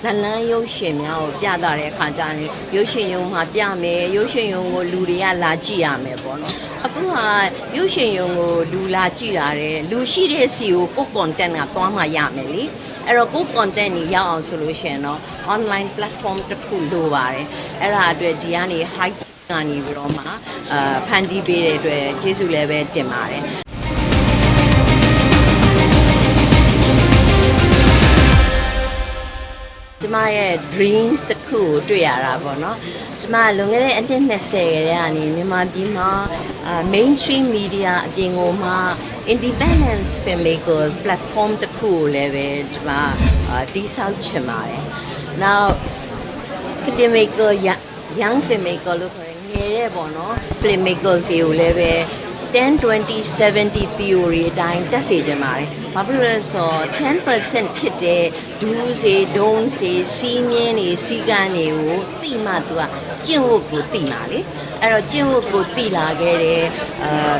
ဇလန်းရုပ်ရှင်များကိုပြသတဲ့အခါကျရင်ရုပ်ရှင်ရုံမှာပြမယ်ရုပ်ရှင်ရုံကိုလူတွေကလာကြည့်ရမယ်ပေါ့နော်အခုကရုပ်ရှင်ရုံကိုလူလာကြည့်တာတဲ့လူရှိတဲ့စီကိုကိုယ် content ကသွားမှရမယ်လေအဲ့တော့ကိုယ် content ကြီးရအောင်ဆိုလို့ရှိရင်တော့ online platform တစ်ခုလိုပါတယ်အဲ့ဒါအတွက်ဒီကနေ high ကနေပြီးတော့မှအာဖန်တီးပေးတဲ့အတွက်ကျေးဇူးလည်းပဲတင်ပါတယ် ကျမရဲ့ dreams တစ်ခုကိုတွေ့ရတာပေါ့နော်ကျမလွန်ခဲ့တဲ့အနှစ်20ကတည်းကနေမြန်မာပြည်မှာအာ mainstream media အပြင်ကိုမှ independent filmmakers platform တစ်ခုကိုလည်းပဲကျမအာတည်ဆောက်ချင်ပါတယ် now filmmaker young- young filmmaker လို့ခေါ်တယ်ငယ်တဲ့ပေါ့နော် filmmakers တွေကိုလည်းပဲ 10 20 70 theory အတိုင်းတက်စေချင်ပါတယ်။ဘာဖြစ်လို့လဲဆိုတော့10%ဖြစ်တဲ့ဒူးစေဒုံးစေစီးမြင်းတွေစီကန်းတွေကိုတိမှသူကကျင့်ဝတ်ကိုတိမှာလေ။အဲ့တော့ကျင့်ဝတ်ကိုတိလာခဲ့တဲ့အာ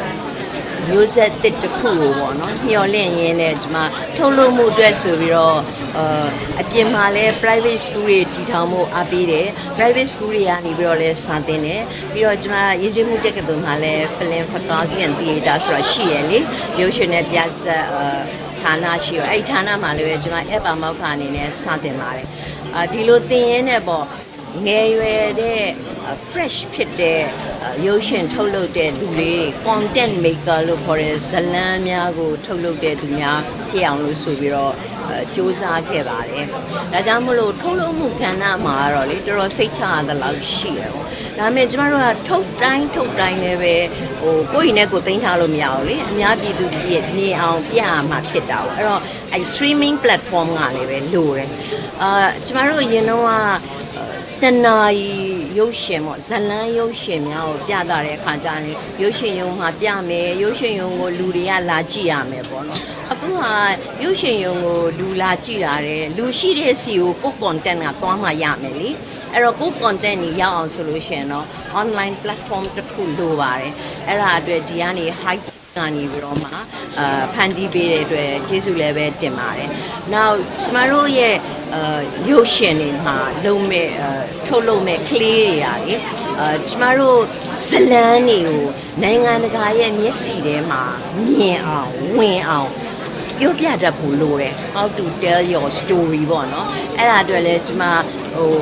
မျိုးဆက်တစ်တစ်ခုကိုပေါ့နော်မျှော်လင့်ရင်းနဲ့ဒီမှာထုတ်လုပ်မှုအတွက်ဆိုပြီးတော့အာအပြင်မှာလဲ private school တွေတည်ထောင်မှုအားပေးတယ် private school တွေကနေပြီးတော့လဲစာသင်တယ်ပြီးတော့ကျွန်မရင်းချင်းမှုတက္ကသိုလ်မှာလဲ film faculty and theater ဆိုတာရှိရလေရုပ်ရှင်နဲ့ပြဆက်အာဌာနရှိရောအဲ့ဒီဌာနမှာလည်းပဲကျွန်မ app မောက်ခအနေနဲ့စာသင်ပါတယ်အာဒီလိုသင်ရင်းနဲ့ပေါ့ ငယ်ရွယ်တဲ့ fresh ဖြစ်တဲ့ရုပ်ရှင်ထုတ်လုပ်တဲ့လူတွေ content maker လို့ခေါ်တဲ့ဇတ်လန်းများကို ထုတ်လုပ်တဲ့သူများဖြစ်အောင်လို့ဆိုပြီးတော့အဲစူးစမ်းခဲ့ပါတယ်။ဒါကြောင့်မလို့ထုတ်လုပ်မှုကဏ္ဍမှာကတော့လေတော်တော်စိတ်ချရတဲ့လောက်ရှိတယ်ပေါ့။ဒါပေမဲ့ကျမတို့ကထုတ်တိုင်းထုတ်တိုင်းလည်းပဲဟိုကိုယ့်ရင်နဲ့ကိုယ်သိမ်းထားလို့မရဘူးလေ။အများပြည်သူပြည့်မြင်အောင်ပြရမှာဖြစ်တာပေါ့။အဲ့တော့အဲ streaming platform ကလည်းပဲလိုတယ်။အာကျမတို့ရင်တော့က တနာရီရုပ်ရှင်ပေါ့ဇလန်းရုပ်ရှင်များကိုပြသတဲ့အခါကျရင်ရုပ်ရှင်ရုံမှာပြမယ်ရုပ်ရှင်ရုံကိုလူတွေကလာကြည့်ရမယ်ပေါ့နော်အခုကရုပ်ရှင်ရုံကိုလူလာကြည့်တာတဲ့လူရှိတဲ့စီကိုကိုယ် content ကသွားမှရမယ်လေအဲ့တော့ကိုယ် content ကြီးရအောင်ဆိုလို့ရှိရင်တော့ online platform တစ်ခုလိုပါတယ်အဲ့ဒါအတွက်ဒီကနေ high ကနေပြီးတော့မှအာဖန်တီးပေးတဲ့အတွက်ကျေးဇူးလည်းပဲတင်ပါတယ်။ Now ကျမတို့ရဲ့အာရုပ်ရှင်တွေမှာလုံးမဲ့အာထုတ်လုပ်မဲ့ကလေးတွေရာလေအာကျမတို့ဇလန်းတွေကိုနိုင်ငံတကာရဲ့မျက်စိထဲမှာမြင်အောင်ဝင်အောင်ပြောပြတတ်ဖို့လိုတယ် how to tell your story ပေါ့နော်အဲ့ဒါအတွက်လည်းကျမဟို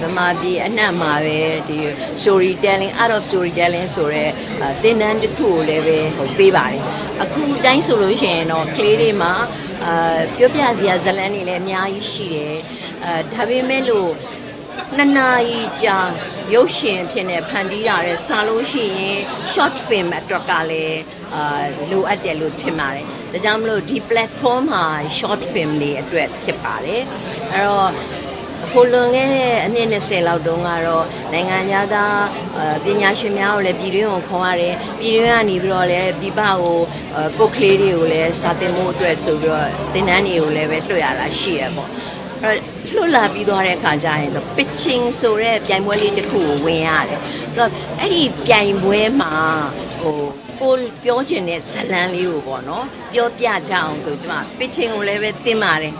ဗမာပြည်အနှံ့မှာပဲဒီ storytelling art of storytelling ဆိုတဲ့အာသင်တန်းတစ်ခုကိုလည်းပဲဟိုပေးပါတယ်အခုတိုင်းဆိုလို့ရှိရင်တော့ကလေးတွေမှာ အာပြောပြစရာဇာတ်လမ်းတွေလည်းအများကြီးရှိတယ်အာဒါပေမဲ့လို့နှစ်နာရီကြာရုပ်ရှင်ဖြစ်နေဖန်တီးတာတဲ့စာလို့ရှိရင် short film အတွက်ကလည်းအာလိုအပ်တယ်လို့ထင်ပါတယ်ဒါကြောင့်မလို့ဒီ platform မှာ short film တွေအတွက်ဖြစ်ပါတယ်အဲ့တော့ကိုလွန်ခဲ့တဲ့အနှစ်20လောက်တုန်းကတော့နိုင်ငံသားအာပညာရှင်များကိုလည်းပြည်တွင်းကိုခေါ်ရတယ်ပြည်တွင်းကနေပြီးတော့လည်းပြည်ပကို အာကိုယ်ကလေးတွေကိုလည်းစာသင်မှုအတွက်ဆိုပြီးတော့သင်တန်းတွေကိုလည်းပဲလွှတ်ရတာရှိရပေါ့အဲ့တော့လွှတ်လာပြီးသွားတဲ့အခါကျရင်တော့ pitching ဆိုတဲ့ပြိုင်ပွဲလေးတစ်ခုကိုဝင်ရတယ်သူကအဲ့ဒီပြိုင်ပွဲမှာဟိုကိုပြောချင်တဲ့ဇတ်လန်းလေးကိုပေါ့နော်ပြောပြတတ်အောင်ဆိုကျွန်မ pitching ကိုလည်းပဲသင်ပါတယ်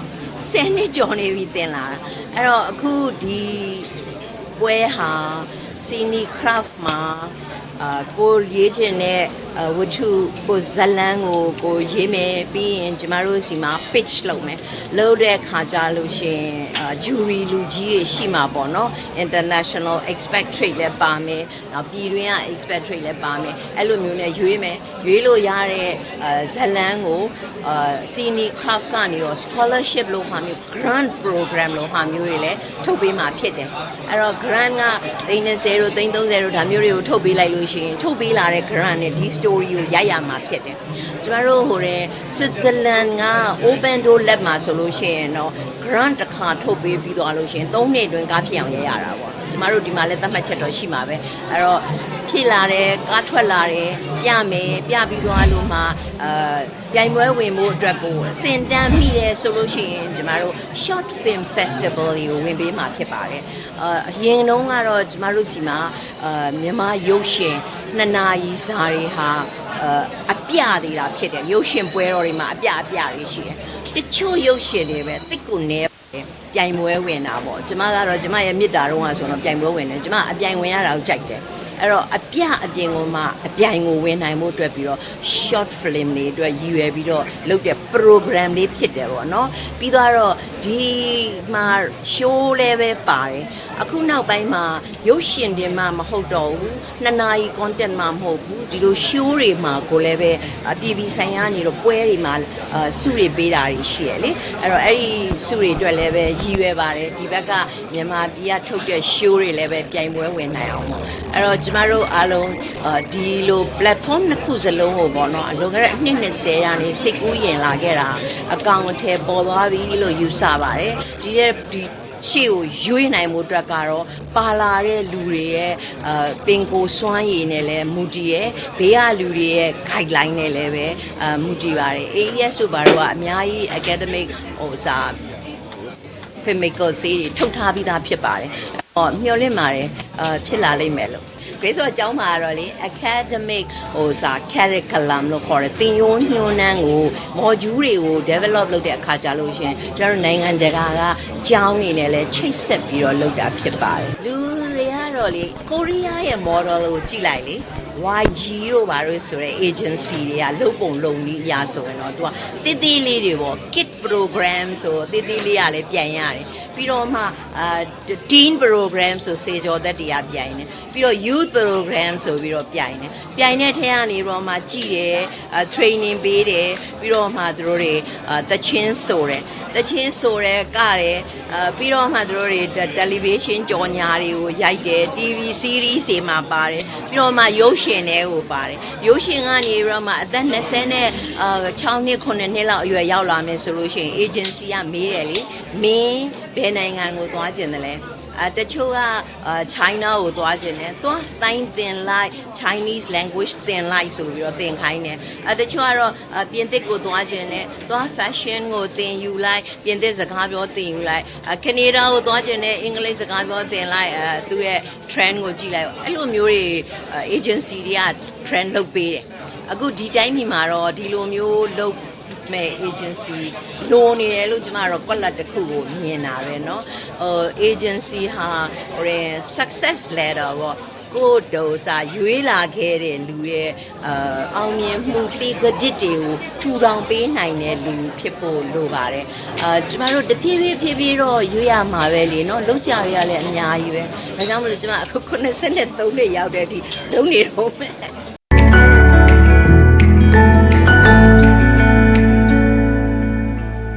ဆယ်နှစ်ကျော်နေပြီတင်လာတာအဲ့တော့အခုဒီပွဲဟာစီနီခရာဖ်မှာအာကိုရေးချင်တဲ့အာ ဝတ္ထုကိုဇတ်လန်းကိုကိုရေးမယ်ပြီးရင်ကျမတို့စီမှာ pitch လုပ်မယ်လုပ်တဲ့ခါကြလို့ရှရင်အာ jury လူကြီးတွေရှိမှာပေါ့နော် international expatriate လည်းပါမယ်နောက်ပြည်တွင်းက expatriate လည်းပါမယ်အဲ့လိုမျိုးနဲ့ရွေးမယ်ရွေးလို့ရတဲ့အာဇတ်လန်းကိုအာ senior craft ကနေတော့ scholarship လို့ဟာမျိုး grant program လို့ဟာမျိုးတွေလည်းထုတ်ပေးမှာဖြစ်တယ်အဲ့တော့ grant က30တို့30တို့ဒါမျိုးတွေကိုထုတ်ပေးလိုက်လို့ရှိရင်ထုတ်ပေးလာတဲ့ grant နဲ့ဒီ story ကိုရိုက်ရမှာဖြစ်တယ်ကျမတို့ဟိုတဲ့ Switzerland က open door lab မှာဆိုလို့ရှိရင်တော့ grant တစ်ခါထုတ်ပေးပြီးသွားလို့ရှိရင်3နှစ်အတွင်းကားဖြစ်အောင်ရိုက်ရတာပေါ့ကျမတို့ဒီမှာလည်းသတ်မှတ်ချက်တော့ရှိမှာပဲအဲ့တော့ဖြစ်လာတယ်ကားထွက်လာတယ်ပြမယ်ပြပြီးသွားလို့မှအာပြိုင်ပွဲဝင်မှုအတွက်ကိုအစင်တန်းမိတယ်ဆိုလို့ရှိရင်ကျမတို့ short film festival တွေကိုဝင်ပေးမှာဖြစ်ပါတယ်အာအရင်တုန်းကတော့ကျမတို့စီမှာအာမြန်မာရုပ်ရှင် နှစ်နာရီစာတွေဟာအာအပြသေးတာဖြစ်တယ်ရုပ်ရှင်ပွဲတော်တွေမှာအပြအပြတွေရှိတယ်တချို့ရုပ်ရှင်တွေပဲတိတ်ကိုနေပြိုင်ပွဲဝင်တာပေါ့ကျမကတော့ကျမရဲ့မြစ်တာတော့ဆိုတော့ပြိုင်ပွဲဝင်တယ်ကျမအပြိုင်ဝင်ရတာကိုကြိုက်တယ် အဲ့တော့အပြအပြင်ကမှအပြိုင်ကိုဝင်နိုင်မှုအတွက်ပြီးတော့ short film တွေအတွက်ရည်ရွယ်ပြီးတော့လုပ်တဲ့ program လေးဖြစ်တယ်ပေါ့နော်ပြီးတော့ဒီမှာ show လည်းပဲပါတယ်အခုနောက်ပိုင်းမှာရုပ်ရှင်တင်မှမဟုတ်တော့ဘူးနှစ်နာရီ content မှမဟုတ်ဘူးဒီလို show တွေမှာကိုလည်းပဲအပြည်ပြည်ဆိုင်ရာနေတော့ပွဲတွေမှာအာစုတွေပေးတာတွေရှိရလေအဲ့တော့အဲ့ဒီစုတွေအတွက်လည်းပဲရည်ရွယ်ပါတယ်ဒီဘက်ကမြန်မာပြည်ကထုတ်တဲ့ show တွေလည်းပဲပြိုင်ပွဲဝင်နိုင်အောင်ပေါ့အဲ့တော့ကျမတို့အားလုံးအာဒီလို platform နှစ်ခုစလုံးကိုပေါ့နော်အလွန်ကတဲ့အနှစ်20ရာနေစိတ်ကူးရင်လာခဲ့တာအကောင်အထည်ပေါ်သွားပြီလို့ယူဆပါတယ်ဒီရဲ့ဒီရှေ့ကိုရွေးနိုင်မှုအတွက်ကတော့ပါလာတဲ့လူတွေရဲ့အာပင်ကိုစွမ်းရည်နဲ့လည်းမူတည်ရဲ့ဘေးကလူတွေရဲ့ guideline နဲ့လည်းပဲအာမူတည်ပါတယ် AES ဆိုပါတော့ကအများကြီး academic ဟိုစာ chemical ဆေးတွေထုတ်ထားပြီးသားဖြစ်ပါတယ်။ဟောမျှော်လင့်ပါတယ်အာဖြစ်လာလိမ့်မယ်လို့ Grace ဆိုအကြောင်းမှာတော့လေ academic ဟိုစာ curriculum လို့ခေါ်တယ်သင်ရိုးညွှန်းနှန်းကို module တွေကို develop လုပ်တဲ့အခါကြလို့ရှရင်ကျွန်တော်တို့နိုင်ငံတကာကကျောင်းနေနဲ့လည်းချိတ်ဆက်ပြီးတော့လုပ်တာဖြစ်ပါတယ်။လူတွေကတော့လေကိုရီးယားရဲ့ model ကိုကြည့်လိုက်လေ YG တို့ဘာလို့ဆိုရဲ agency တွေကလုတ်ပုံလုံနည်းအရာဆိုရင်တော့သူကတေးသေးလေးတွေပေါ့ kit program ဆိုတေးသေးလေးကလည်းပြန်ရတယ် ပြီးတော့မှအာ teen program ဆိုစေကျော်သက်တွေကပြန်တယ်ပြီးတော့ youth program ဆိုပြီးတော့ပြန်တယ်ပြန်တဲ့ထဲကနေတော့မှကြည်တယ်အာ training ပေးတယ်ပြီးတော့မှသူတို့တွေအာတချင်းဆိုတယ်တချင်းဆိုတယ်ကတယ်အာပြီးတော့မှသူတို့တွေ television ကြော်ညာတွေကိုရိုက်တယ် TV series တွေမှာပါတယ်ပြီးတော့မှရုပ်ရှင်တွေကိုပါတယ်ရုပ်ရှင်ကနေပြီးတော့မှအသက်20နဲ့အာ6နှစ်9နှစ်လောက်အရွယ်ရောက်လာမယ်ဆိုလို့ရှိရင် agency ကမေးတယ်လေမင်း ဘယ်နိုင်ငံကိုသွားကျင်တယ်လဲအဲတချို့ကအာ China ကိုသွားခြင်းတယ်သွားတိုင်းသင်လိုက် Chinese language သင်လိုက်ဆိုပြီးတော့သင်ခိုင်းတယ်အဲတချို့ကတော့အာပြင်သစ်ကိုသွားခြင်းတယ်သွား fashion ကိုသင်ယူလိုက်ပြင်သစ်စကားပြောသင်ယူလိုက်အဲကနေဒါကိုသွားခြင်းတယ်အင်္ဂလိပ်စကားပြောသင်လိုက်အဲသူရဲ့ trend ကိုကြည့်လိုက်အဲ့လိုမျိုးတွေအာ agency တွေက trend လုပ်ပေးတယ်အခုဒီတိုင်းပြည်မှာတော့ဒီလိုမျိုးလုပ် မဲ့ agency လိုနေတယ်လို့ကျမတို့ကွက်လက်တစ်ခုကိုမြင်တာပဲเนาะဟို agency ဟာဟို success letter ပေါ့ကိုယ်ဒိုစာရွေးလာခဲ့တဲ့လူရဲ့အာအောင်မြင်မှုတိကဒစ်တွေကိုထူထောင်ပေးနိုင်တဲ့လူဖြစ်ဖို့လိုပါတယ်အာကျမတို့တဖြည်းဖြည်းဖြည်းဖြည်းတော့ရွေးရမှာပဲလေเนาะလုံးချရရလည်းအများကြီးပဲဒါကြောင့်မလို့ကျမအခု93နှစ်ရောက်တဲ့အထိလုံးနေတော့မယ်